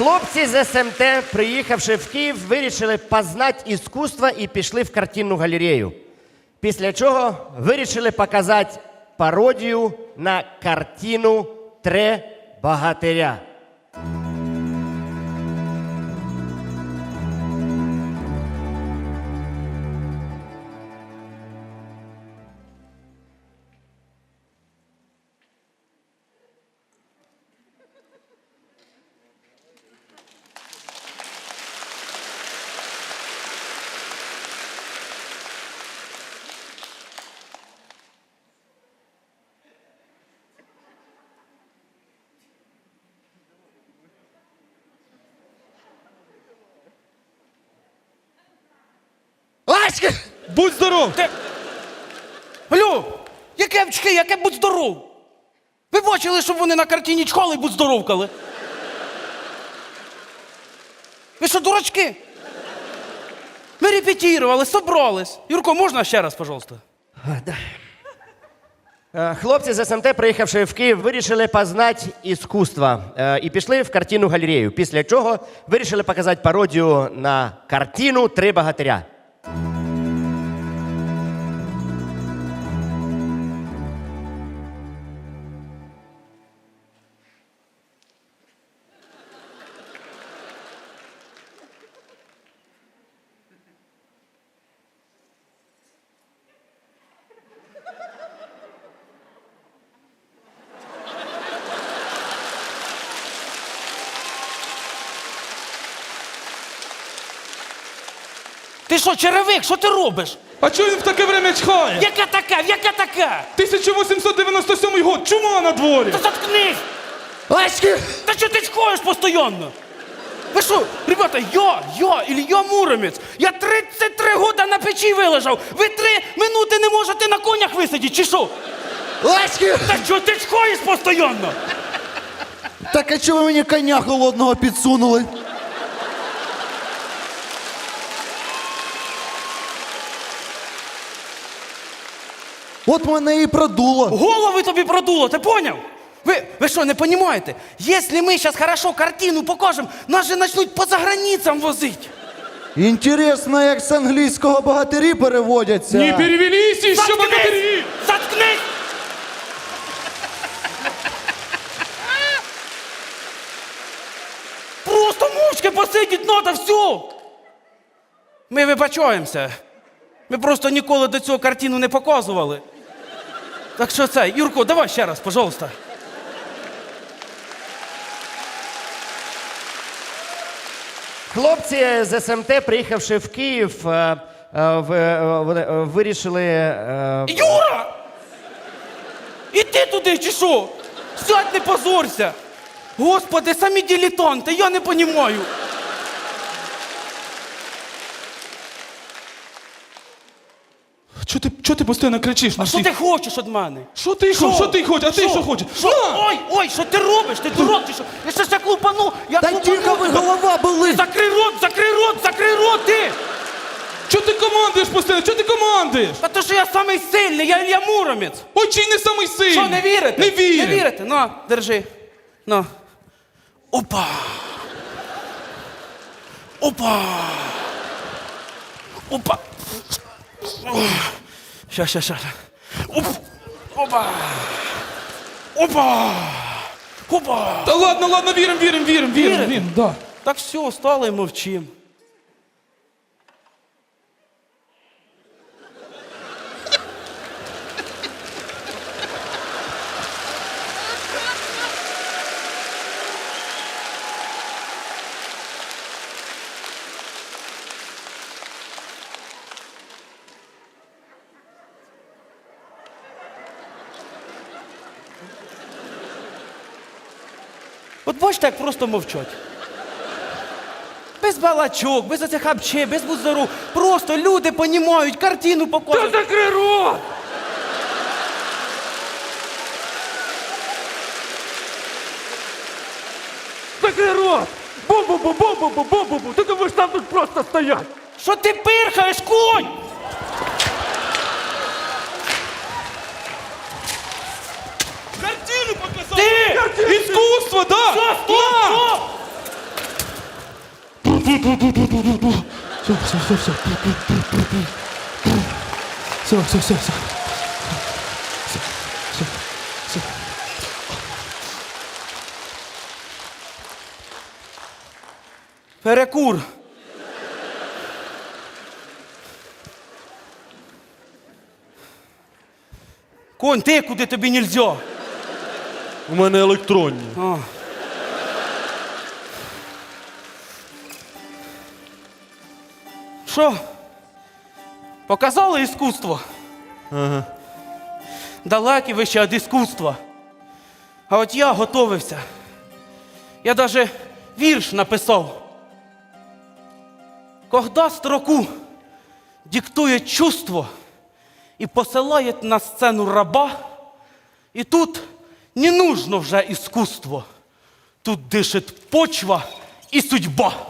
Хлопці з СМТ, приїхавши в Київ, вирішили познати іскусство і пішли в картинну галерею. Після чого вирішили показати пародію на картину Тре богатиря. Ласька! Будь здоров! Ти... Алло! Яке вчки, яке будь здоров! Ви бачили, щоб вони на картині чхали і будь здоровкали? Ви що, дурачки? Ми репетірували, собрались. Юрко, можна ще раз, пожалуйста? Е, Хлопці з СМТ, приїхавши в Київ, вирішили познати іскусство е, і пішли в картинну галерею. Після чого вирішили показати пародію на картину Три богатиря. Ти що, черевик, що ти робиш? А чого він в таке время чхає? Яке таке? Яке таке? 1897 год, чума на дворі! Та заткнись! Ласька! Та що ти чхаєш постійно? Ви що, ребята, я, я, Ілля Муромець, я 33 года на печі вилежав. Ви три минути не можете на конях висидіти, чи що? Ласьки! Та що ти чхаєш постійно? Так а чого ви мені коня холодного підсунули? От мене і продуло. Голови тобі продуло, ти поняв? Ви, ви що, не розумієте? Якщо ми зараз хорошо картину покажемо, нас же почнуть по заграницям возити. Інтересно, як з англійського богатирі переводяться. Не перевелись еще богатыри! Заткнись! Просто мовчки посидіть надо, все. Ми вибачаємося. Ми просто ніколи до цього картину не показували. Так що це, Юрко, давай ще раз, пожалуйста. Хлопці з СМТ, приїхавши в Київ, е, е, в- е, вони, е, вирішили. е, Юра! І ти туди чи що? Сядь, не позорся! Господи, самі дилетанти, я не розумію. Чого ти, чого ти постійно кричиш на А що всіх? ти хочеш від мене? Що ти що? Що ти хочеш? А ти що хочеш? Що? На! Ой, ой, що ти робиш? Ти дурак, ти що? Я щас як лупану, я Та лупану тільки ви тебе. голова були. Закрий рот, закрий рот, закрий рот, ти! Чого ти командуєш постійно? Чого ти командуєш? А то що я самий сильний, я Ілля Муромець. Ой, чи не самий сильний? Що, не вірите? Не вірю. Не вірите? На, держи. На. Опа! Опа! Опа! Ща, ща, ща. Оп! Опа! Опа! Опа! Та ладно, ладно, вірим, вірим, вірим, вірим, вірим, да. Так все, стали і мовчим. От бачите, як просто мовчать. Без балачок, без оцих хапче, без бузару. Просто люди понімають, картину. Та закрий рот! Закрой рот! Бу-бу-бу-бу-бу-бу-бу-бу! Ты думаешь, там тут просто стоять? Що ти пирхаєш, конь? Картину показав! Ти! Іскусство, да! Стоп, стоп, На! стоп! Все, все, все, все. Все, все, все, все. Перекур. Конь, ти куди тобі нельзя? У мене електронні. А. Що? Показали іскусство? Ага. Далекі ви ще від іскусства. А от я готовився. Я даже вірш написав. Когда строку диктує чувство і посилає на сцену раба, і тут не нужно вже іскусство. Тут дишить почва і судьба.